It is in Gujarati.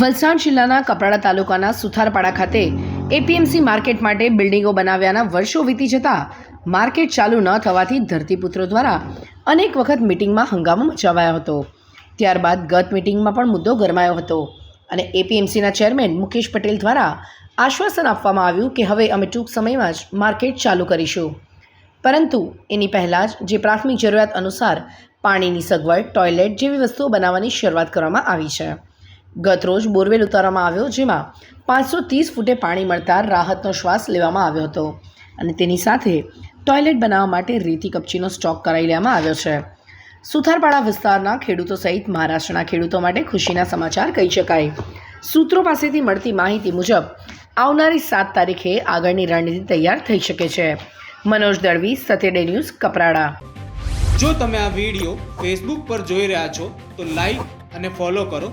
વલસાડ જિલ્લાના કપરાડા તાલુકાના સુથારપાડા ખાતે એપીએમસી માર્કેટ માટે બિલ્ડિંગો બનાવ્યાના વર્ષો વીતી જતા માર્કેટ ચાલુ ન થવાથી ધરતીપુત્રો દ્વારા અનેક વખત મિટિંગમાં હંગામો મચાવાયો હતો. ત્યારબાદ ગત મિટિંગમાં પણ મુદ્દો ગરમાયો હતો અને એપીએમસીના ચેરમેન મુકેશ પટેલ દ્વારા આશ્વાસન આપવામાં આવ્યું કે હવે અમે ટૂંક સમયમાં જ માર્કેટ ચાલુ કરીશું. પરંતુ એની પહેલાં જ જે પ્રાથમિક જરૂરિયાત અનુસાર પાણીની સગવડ, ટોયલેટ જેવી વસ્તુઓ બનાવવાની શરૂઆત કરવામાં આવી છે. ગત રોજ બોરવેલ ઉતારવામાં આવ્યો, જેમાં પાંચસો ત્રીસ ફૂટે પાણી મળતા રાહતનો શ્વાસ લેવામાં આવ્યો હતો. અને તેની સાથે ટોયલેટ બનાવવા માટે રેતી કપચીનો સ્ટોક કરાવી લેવામાં આવ્યો છે. સુથારપાડા વિસ્તારના ખેડૂતો સહિત મહારાષ્ટ્રના ખેડૂતો માટે ખુશીના સમાચાર કહી શકાય. સૂત્રો પાસેથી મળતી માહિતી મુજબ, આવનારી સાત તારીખે આગળની રણનીતિ તૈયાર થઈ શકે છે. મનોજ દળવી સતેડે ન્યૂઝ, કપરાડા. જો તમે આ વીડિયો ફેસબુક પર જોઈ રહ્યા છો, તો લાઈક અને ફોલો કરો.